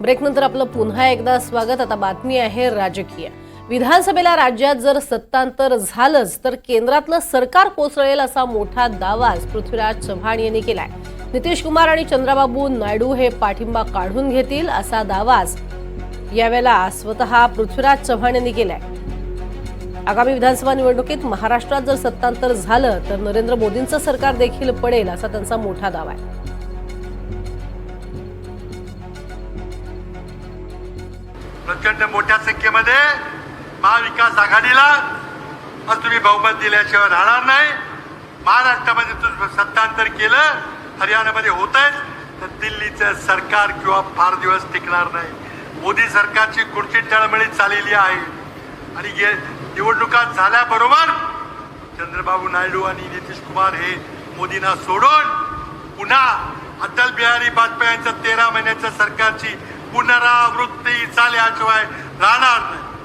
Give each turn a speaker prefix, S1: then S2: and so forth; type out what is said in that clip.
S1: ब्रेकनंतर आपलं पुन्हा एकदा स्वागत. आता बातमी आहे राजकीय. विधानसभेला राज्यात जर सत्तांतर झालंच तर केंद्रातलं सरकार कोसळेल असा मोठा दावाच पृथ्वीराज चव्हाण यांनी केलाय. नितीश कुमार आणि चंद्राबाबू नायडू हे पाठिंबा काढून घेतील असा दावाच यावेळेला स्वतः पृथ्वीराज चव्हाण यांनी केलाय. आगामी विधानसभा निवडणुकीत महाराष्ट्रात जर सत्तांतर झालं तर नरेंद्र मोदींचं सरकार देखील पडेल असा त्यांचा मोठा दावा आहे.
S2: प्रचंड मोठ्या संख्येमध्ये महाविकास आघाडीला आज तुम्ही बहुमत दिल्याशिवाय राहणार नाही. महाराष्ट्रामध्ये तुम्ही सत्तांतर केलं हरियाणामध्ये होत आहे तर दिल्लीचं सरकार किंवा फार दिवस टिकणार नाही. मोदी सरकारची खुर्ची टळमळीत चाललेली आहे. आणि गे निवडणुका झाल्याबरोबर चंद्रबाबू नायडू आणि नितीश कुमार हे मोदींना सोडून पुन्हा अटल बिहारी वाजपेयींच्या तेरा महिन्याच्या सरकारची पुनरावृत्ती झाल्याशिवाय राहणार नाही.